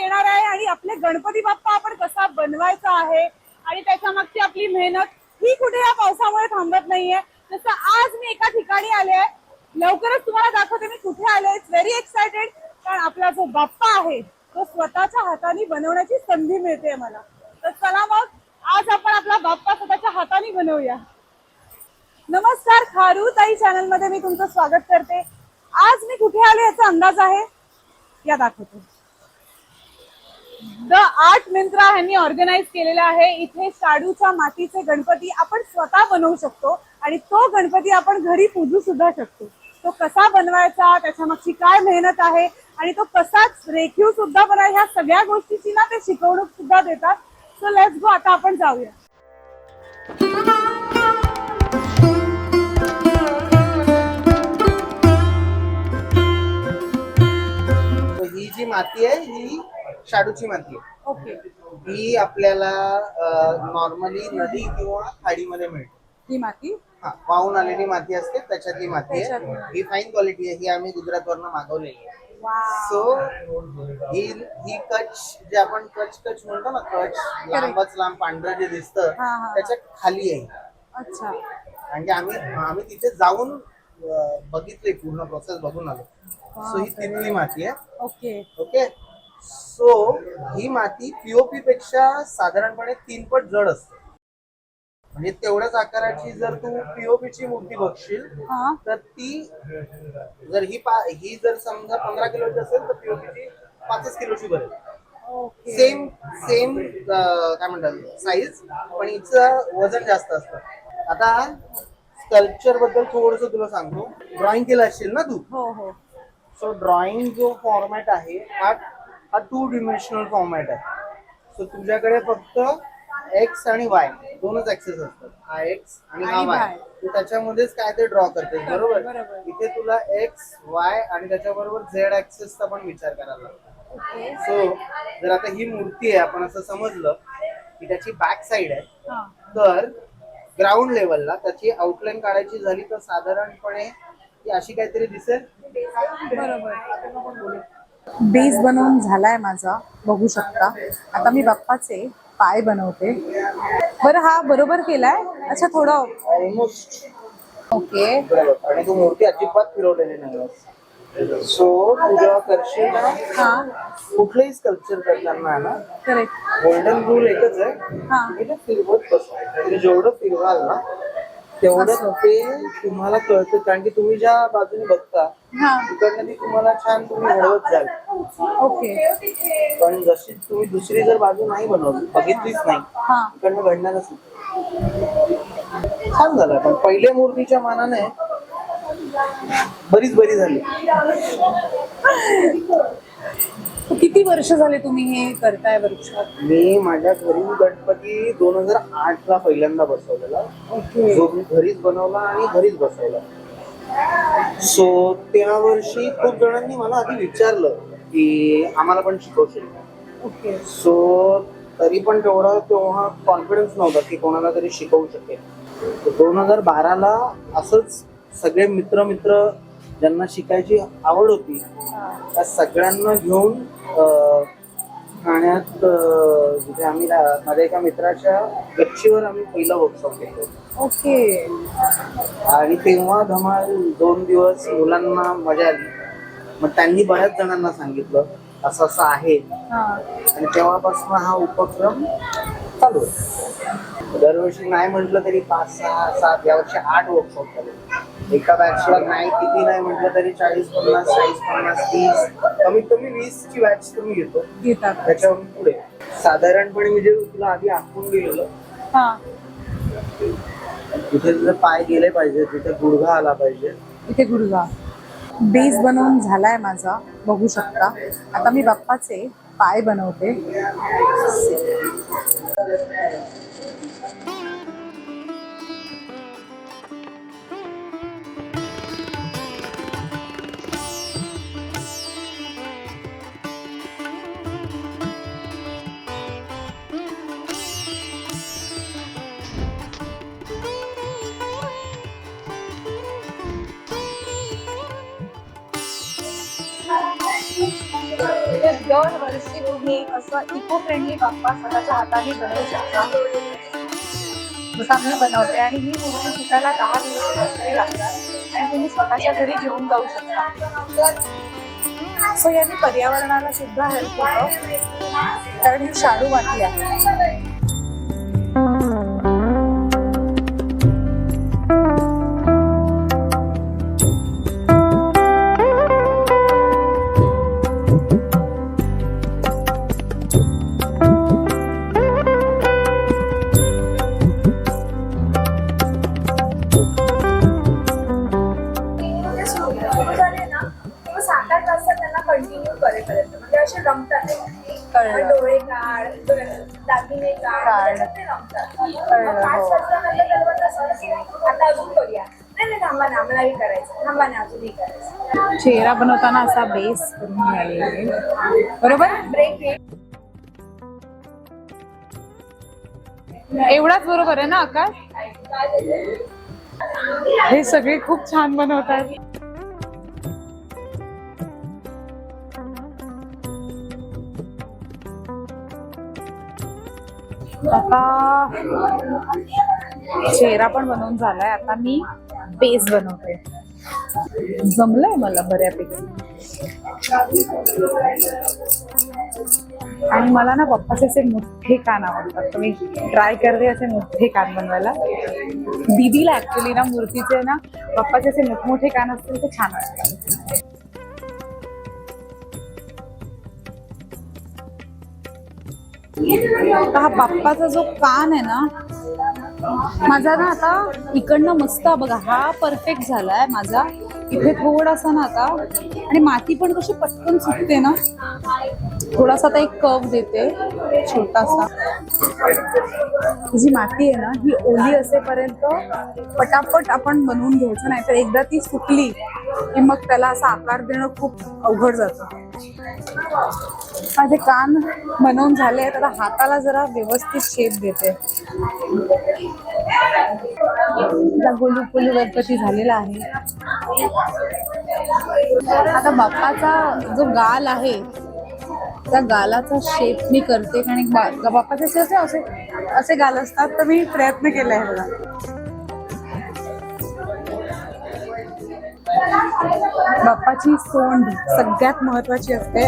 येणार आहे आणि आपले गणपती बाप्पा आपण कसा बनवायचा आहे आणि त्याच्या मागची आपली मेहनत ही कुठे या पावसामुळे थांबत नाहीये. जसं आज मी एका ठिकाणी आले आहे. लवकरच तुम्हाला दाखवते मी कुठे आले इट्स व्हेरी एक्सायटेड कारण आपला जो बाप्पा आहे तो स्वतःच्या हाताने बनवण्याची संधी मिळते मला तर चला मग आज आपण आपला बाप्पा स्वतःच्या हाताने बनवूया. नमस्कार खारू ताई चॅनलमध्ये मी तुमचं स्वागत करते. आज मी कुठे आले याचा अंदाज आहे? या दाखवतो. द आर्ट मिंत्रा यांनी ऑर्गनाईज केलेला आहे. इथे शाडूच्या मातीचे गणपती आपण स्वतः बनवू शकतो आणि तो गणपती आपण घरी पूजू सुद्धा शकतो. तो कसा बनवायचा त्याच्या मागची काय मेहनत आहे आणि तो कसाच रेखीव सुद्धा बनवाय ह्या सगळ्या गोष्टीची ना ते शिकवणूक सुद्धा देतात. सो लेट्स गो आता आपण जाऊया. ही जी माती आहे ही शाडूची माती. आहे ओके. ही आपल्याला नॉर्मली नदी किंवा खाडीमध्ये मिळते. ही माती? हा वाहून आलेली माती असते त्याच्यातली माती आहे. त्याच्यातली. ही फाईन क्वालिटी आहे ही आम्ही गुजरात वरनं मागवलेली आहे. वाव. सो ही ही कच जे आपण कच कच म्हणतो ना कच लांबच लांब पांढरं जे दिसतं हा, हा. त्याच्याखाली आहे. अच्छा. म्हणजे आम्ही आम्ही तिथे जाऊन अं, बघितले पूर्ण प्रोसेस बघून आलो. सो ही तिथली माती आहे. ओके. ओके सो ही माती पीओपी पेक्षा साधारणपणे तीन पट जड असते. म्हणजे तेवढ्याच आकाराची जर तू पीओपी ची मूर्ती बघशील हा. तर ती जर ही पा ही जर समजा पंधरा किलोची असेल तर पीओपी ची पाचच किलोची भरेल ओके. सेम सेम काय म्हणतात साईज पण हिचं वजन जास्त असतं. आता स्कल्पचरबद्दल थोडस तुला सांगतो. ड्रॉइंग केलं असशील ना तू? हो हो. सो ड्रॉइंग जो फॉर्मॅट आहे हा हा टू डिमेन्शनल फॉर्मॅट आहे. सो तुझ्याकडे फक्त एक्स आणि वाय दोनच ऍक्सेस असतात. हा एक्स आणि हा आणि वाय Y. तू त्याच्यामध्येच काय ते ड्रॉ करते बरोबर बरोबर. इथे तुला एक्स वाय आणि त्याच्याबरोबर झेड ऍक्सेसचा पण विचार करायला लागतो. ओके. सो जर आता ही मूर्ती आहे आपण असं समजलं की त्याची बॅक साइड आहे हा. तर ग्राउंड लेवलला त्याची आउटलाईन काढायची झाली तर साधारणपणे ती अशी काहीतरी दिसेल? बरोबर. बेस बनवून झालाय माझा. बघू शकता. आता मी बाप्पाचे पाय बनवते. बरं हा बरोबर केलाय? अच्छा थोडं ऑलमोस्ट ओके. आणि तू मूर्ती अजिबात फिरवलेली नाही सो तू जेव्हा करशील ना हा. कुठलंही स्कल्पचर करताना ना करेक्ट गोल्डन रूल एकच आहे. हा. की ते फिरवत बस तुम्ही जेवढं फिरवाल ना तेवढं असं. ते तुम्हाला कळतं कारण की तुम्ही ज्या बाजूने बघता हा. तिकडनं ती तुम्हाला छान तुम्ही घडवत जाल. ओके. पण जशी तुम्ही दुसरी जर बाजू नाही बनवली बघितलीच नाही हा. तिकडनं घडणारच नाही छान झालं पण पहिल्या मूर्तीच्या मानाने बरीच बरी झाली. वर्ष झाले तुम्ही हे करताय वर्कशॉप मी माझ्या घरी गणपती दोन हजार आठ ला पहिल्यांदा बसवलेला. ओके. जो मी घरीच बनवला आणि घरीच बसवला. सो त्या वर्षी खूप जणांनी मला आधी विचारलं की आम्हाला पण शिकवशील का? ओके. सो तरी पण तेवढा तेव्हा कॉन्फिडन्स नव्हता की कोणाला तरी शिकवू शकेल. दोन हजार बाराला असंच सगळे मित्र मित्र ज्यांना शिकायची आवड होती त्या सगळ्यांना घेऊन ठाण्यात जिथे आम्ही माझ्या एका मित्राच्या गच्चीवर आम्ही पहिलं वर्कशॉप केलं ओके. आणि तेव्हा धमाल दोन दिवस मुलांना मजा आली. मग त्यांनी बऱ्याच जणांना सांगितलं असं असं आहे. आणि तेव्हापासून हा उपक्रम चालू आहे. दरवर्षी नाही म्हटलं तरी पाच सहा सात यावर्षी आठ वर्कशॉप झाले. एका बॅचला नाही किती नाही म्हटलं तरी चाळीस पन्नास चाळीस पन्नास तीस कमीत कमी वीस ची बॅच तुम्ही घेतो. घेतात. त्याच्यावरून पुढे. साधारणपणे मी जे तुला आधी आखून दिलेलं हा. तिथे तुझे पाय गेले पाहिजे तिथे गुडघा आला पाहिजे. इथे गुडगा बेस बनवून झालाय माझा बघू शकता. आता मी बाप्पाचे पाय बनवते. दरवर्षी तुम्ही असं इको फ्रेंडली बाप्पा स्वतःच्या हाताने बनवू शकता. जसं आम्ही बनवते आणि ही मूर्ती शिकायला दहा दिवस लागतात. आणि तुम्ही स्वतःच्या घरी घेऊन जाऊ शकता. सो याने पर्यावरणाला सुद्धा हेल्प होतं. कारण ही शाडू माती आहे. कंटिन्यू करेपर्यंत म्हणजे असे रमतात कळलं. डोळे काढ दागिने काढ काढ. त्याच्यात ते रमतात. कळलं, मग पाच हो. वाजता नंतर त्याला वाटलं, "सर, की आता अजून करूया. नाही नाही थांबा ना आम्हालाही करायचं. थांबा ना अजूनही करायचं. चेहरा बनवताना असा बेस करून घ्यायला लागेल बरोबर? ब्रेक एवढाच बरोबर आहे ना आकाश? हे सगळे खूप छान बनवतात. आता चेहरा पण बनवून झालाय. आता मी बेस बनवते. जमलंय मला बऱ्यापैकी. आणि मला ना पप्पाचे असे मोठे कान आवडतात. तर मी ट्राय करते असे मोठे कान बनवायला. दीदीला ऍक्च्युली ना मूर्तीचे ना पप्पाचे असे मोठमोठे कान असतील ते छान वाटतात हा बाप्पाचा जो कान आहे ना माझा ना आता इकडनं मस्त बघा हा परफेक्ट झालाय माझा. इथे थोडासा ना आता आणि माती पण कशी पटकन सुटते ना. थोडासा आता एक कप देते छोटासा. जी माती आहे ना ही ओली असेपर्यंत पटापट आपण बनवून घ्यायचं नाही तर एकदा ती सुकली की मग त्याला असा आकार देणं खूप अवघड जातं. माझे कान बनवून झाले आहेत. आता हाताला जरा व्यवस्थित शेप देते. गोलू गोलू गणपती झालेला आहे. आता बाप्पाचा जो गाल आहे त्या गालाचा शेप मी करते. आणि बा- बाप्पाचे असे असे गाल असतात तर मी प्रयत्न केला आहे बघा. बाप्पाची सोंड सगळ्यात महत्वाची असते.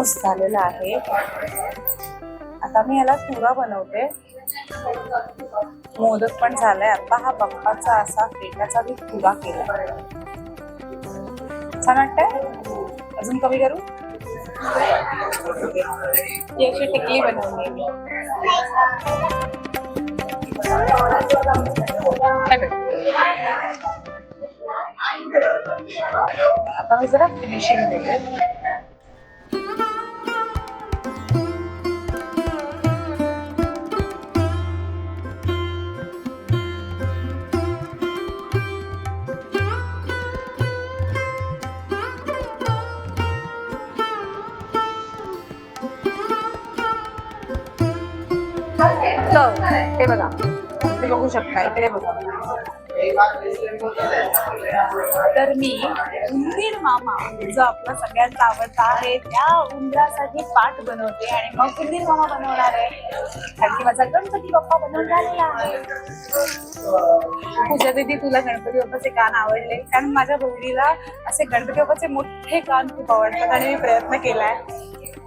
ऑलमोस्ट झालेला आहे. आता मी याला चुरा बनवते. मोदक पण झालाय. आता हा बप्पाचा असा पेटाचा मी चुरा केला छान वाटतंय? अजून कमी करू? ही अशी टिकली बनवली मी आता मी जरा फिनिशिंग देते. शकता इकडे बघा. तर मी उंदीर मामा जो आपला सगळ्यांचा आवडता आहे त्या उंदरासाठी पाठ बनवते आणि मग उंदीर मामा बनवणार आहे. कारण की माझा गणपती बाप्पा बनवून झालेला आहे. पूजा दिदी तुला गणपती बाप्पाचे गाण आवडले. कारण माझ्या बहिणीला असे गणपती बाप्पाचे मोठे गाण खूप आवडतात आणि मी प्रयत्न केलाय.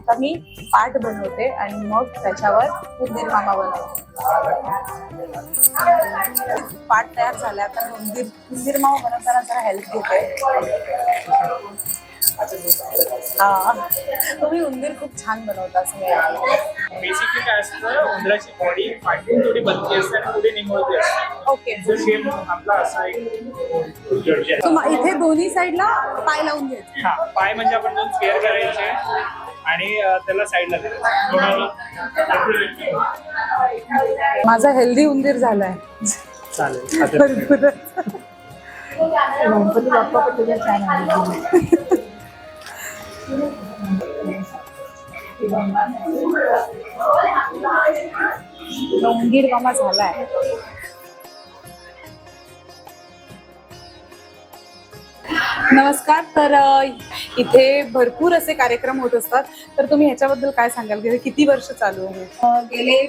तर मी पाठ बनवते आणि मग त्याच्यावर उंदीर मामा बनवते. पाठ तयार झाल्या तर उंदीर उंदीर मामा बनवताना जरा हेल्प घेते. हा. तुम्ही उंदीर खूप छान बनवता असं. बेसिकली काय असतं उंदराची बॉडी फाटून थोडी बदली असते आणि पुढे निमोळती ओके शेप आपला असा एक इथे दोन्ही साईडला पाय लावून घ्यायचे. हा पाय म्हणजे आपण दोन स्क्वेअर करायचे. आणि त्याला साईडला द्यायचं माझा हेल्दी उंदीर झालाय. चालेल. गणपती बाप्पा पण तुझ्या छान आहे. उंदीर मामा झालाय. नमस्कार. तर इथे भरपूर असे कार्यक्रम होत असतात. तर तुम्ही ह्याच्याबद्दल काय सांगाल? हे किती वर्ष चालू आहे? गेले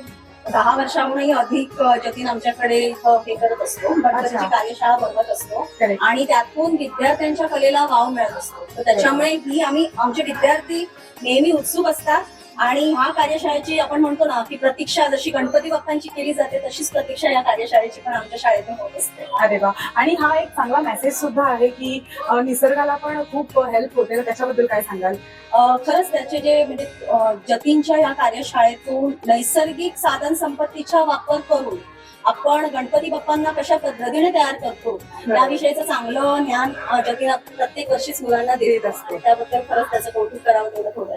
दहा वर्षाहूनही अधिक जतीन आमच्याकडे हे करत असतो. कार्यशाळा बनवत असतो. आणि त्यातून विद्यार्थ्यांच्या कलेला वाव मिळत असतो. तर त्याच्यामुळे ही आम्ही आमचे विद्यार्थी नेहमी उत्सुक असतात. आणि ह्या कार्यशाळेची आपण म्हणतो ना की प्रतीक्षा जशी गणपती बाप्पांची केली जाते तशीच प्रतीक्षा या कार्यशाळेची पण आमच्या शाळेतून होत असते. अरे वा. आणि हा एक चांगला मेसेज सुद्धा आहे की निसर्गाला पण खूप हेल्प होते. त्याच्याबद्दल काय सांगाल? खरंच त्याचे जे म्हणजे अ, जतीनच्या या कार्यशाळेतून नैसर्गिक साधन संपत्तीचा वापर करून आपण गणपती बाप्पांना कशा पद्धतीने तयार करतो त्याविषयीचं चांगलं ज्ञान अ, जतीन प्रत्येक वर्षीच मुलांना देत असतो. त्याबद्दल खरंच त्याचं कौतुक करावं तेवढं थोडं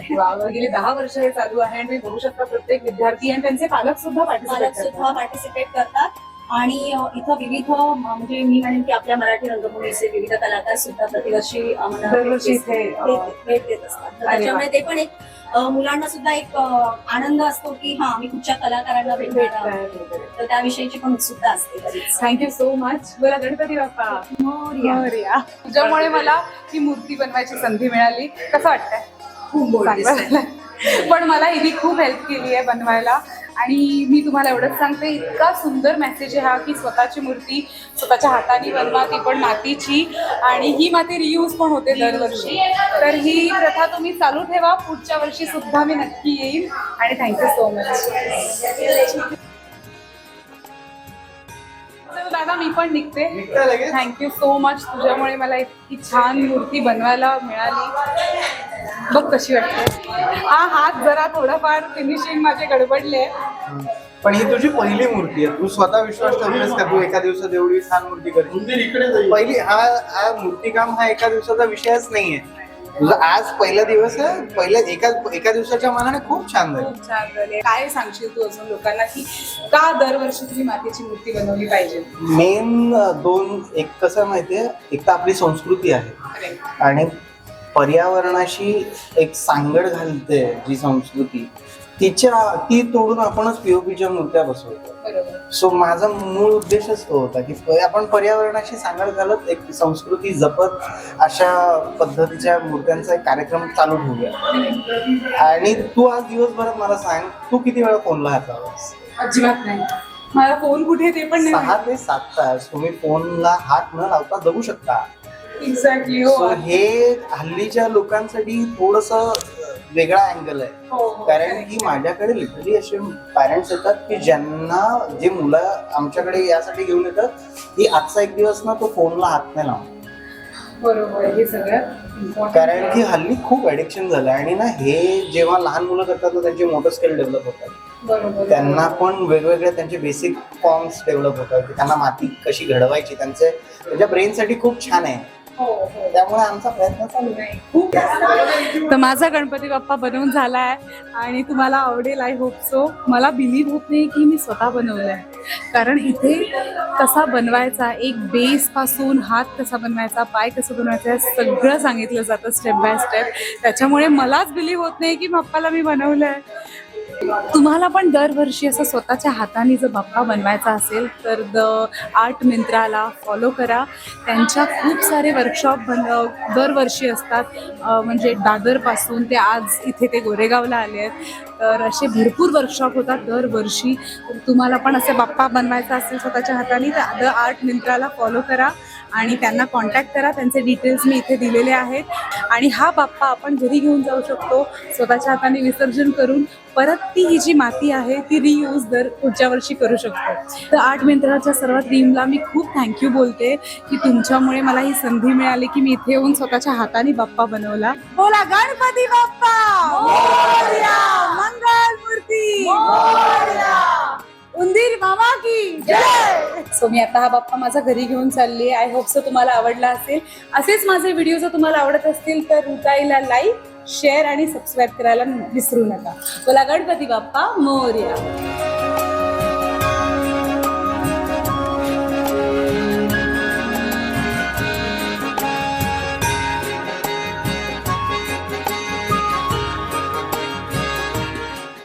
गेली दहा वर्ष हे चालू आहे आणि बघू शकता प्रत्येक विद्यार्थी आणि त्यांचे पालक सुद्धा पालक सुद्धा पार्टिसिपेट करतात. आणि इथं विविध म्हणजे मी म्हणेन की आपल्या मराठी रंगभूमीचे विविध कलाकार सुद्धा प्रतिवर्षी भेट देत असतात. त्याच्यामुळे ते पण एक मुलांना सुद्धा एक आनंद असतो की हा आम्ही कुठच्या कलाकारांना भेटणार आहोत. तर त्याविषयीची पण उत्सुकता असते. थँक्यू सो मच बोला गणपती बाप्पा मोरया. तुझ्यामुळे मला ही मूर्ती बनवायची संधी मिळाली कसं वाटतंय झालं. पण मला हिने खूप हेल्प केली आहे बनवायला आणि मी तुम्हाला एवढंच सांगते इतका सुंदर मेसेज आहे हा की स्वतःची मूर्ती स्वतःच्या हाताने बनवा ती पण मातीची. आणि ही माती रियूज पण होते दरवर्षी. तर ही प्रथा तुम्ही चालू ठेवा पुढच्या वर्षी सुद्धा मी नक्की येईन. आणि थँक्यू सो मच दादा मी पण निघते. थँक्यू सो मच तुझ्यामुळे मला इतकी छान मूर्ती बनवायला मिळाली. बघ कशी वाटते. हा हात जरा थोडंफार फिनिशिंग माझे गडबडले. पण ही तुझी पहिली मूर्ती आहे. तू स्वतः विश्वास ठेवतेस का? तू एका दिवसात एवढी छान मूर्ती करशील? पहिली हा हा मूर्तीकाम हा एका दिवसाचा विषयच नाहीये. तुझा आज पहिला दिवस आहे. पहिल्या एका एका दिवसाच्या मानाने खूप छान झाली. छान झाले. काय सांगशील तू अजून लोकांना की का दरवर्षी तुम्ही मातीची मूर्ती बनवली पाहिजे? मेन दोन एक कसं आहे माहितीये? एक तर आपली संस्कृती आहे. आणि पर्यावरणाशी एक सांगड घालते जी संस्कृती. तिच्या ती तोडून आपणच पीओपीच्या मूर्त्या बसवतो. सो माझा मूळ उद्देशच तो होता की आपण पर्यावरणाशी सांगड घालत एक संस्कृती जपत अशा पद्धतीच्या मूर्त्यांचा एक कार्यक्रम चालू ठेवूया. आणि तू आज दिवसभरात मला सांग तू किती वेळा फोनला हात लावलास अजिबात नाही. मला फोन कुठे ते पण सहा ते सात तास. तुम्ही फोनला हात न लावता जगू शकता. एक्झॅक्टली हो. हे हल्लीच्या लोकांसाठी थोडस वेगळा अँगल आहे. हो, हो. कारण की माझ्याकडे लिटरली असे पॅरेंट्स येतात की ज्यांना जे मुलं आमच्याकडे यासाठी घेऊन येतात की आजचा एक दिवस ना तो फोनला हात नाही लावणार. बरोबर हे कारण की हल्ली खूप ऍडिक्शन झालं आणि ना हे जेव्हा लहान मुलं करतात ना त्यांचे मोटर स्किल डेव्हलप होतात. त्यांना पण वेगवेगळे त्यांचे बेसिक फॉर्म्स डेव्हलप होतात. की त्यांना माती कशी घडवायची त्यांचे त्यांच्या ब्रेनसाठी खूप छान आहे. त्यामुळे आमचा प्रयत्न चालू आहे. खूप तर माझा गणपती बाप्पा बनवून झालाय आणि तुम्हाला आवडेल आय होप सो मला बिलीव्ह होत नाही की मी स्वतः बनवलंय. कारण इथे कसा बनवायचा एक बेस पासून हात कसा बनवायचा पाय कसं बनवायचं सगळं सांगितलं जातं स्टेप बाय स्टेप त्याच्यामुळे मलाच बिलीव्ह होत नाही की बाप्पाला मी बनवलंय. तुम्हाला पण दरवर्षी असं स्वतःच्या हाताने जर बाप्पा बनवायचा असेल तर द आर्ट मिंत्राला फॉलो करा. त्यांच्या खूप सारे वर्कशॉप बन दरवर्षी असतात. म्हणजे दादरपासून ते आज इथे ते गोरेगावला आले आहेत. तर असे भरपूर वर्कशॉप होतात दरवर्षी. तुम्हाला पण असे बाप्पा बनवायचा असेल स्वतःच्या हाताने तर द आर्ट मिंत्राला फॉलो करा. आणि त्यांना कॉन्टॅक्ट करा. त्यांचे डिटेल्स मी इथे दिलेले आहेत. आणि हा बाप्पा आपण घरी घेऊन जाऊ शकतो. स्वतःच्या हाताने विसर्जन करून परत ती ही जी माती आहे ती रियूज दर पुढच्या वर्षी करू शकतो. तर आर्ट मिंत्राच्या सर्व टीमला मी खूप थँक्यू बोलते की तुमच्यामुळे मला ही संधी मिळाली की मी इथे येऊन स्वतःच्या हाताने बाप्पा बनवला. बोला गणपती बाप्पा! मंगल! सो मी आता हा बाप्पा माझा घरी घेऊन चालली आय होप सो तुम्हाला आवडला असेल. असेच माझे व्हिडिओ जर तुम्हाला आवडत असतील तर रुताईला लाईक शेअर आणि सबस्क्राईब करायला विसरू नका. बोला गणपती बाप्पा मोर्या.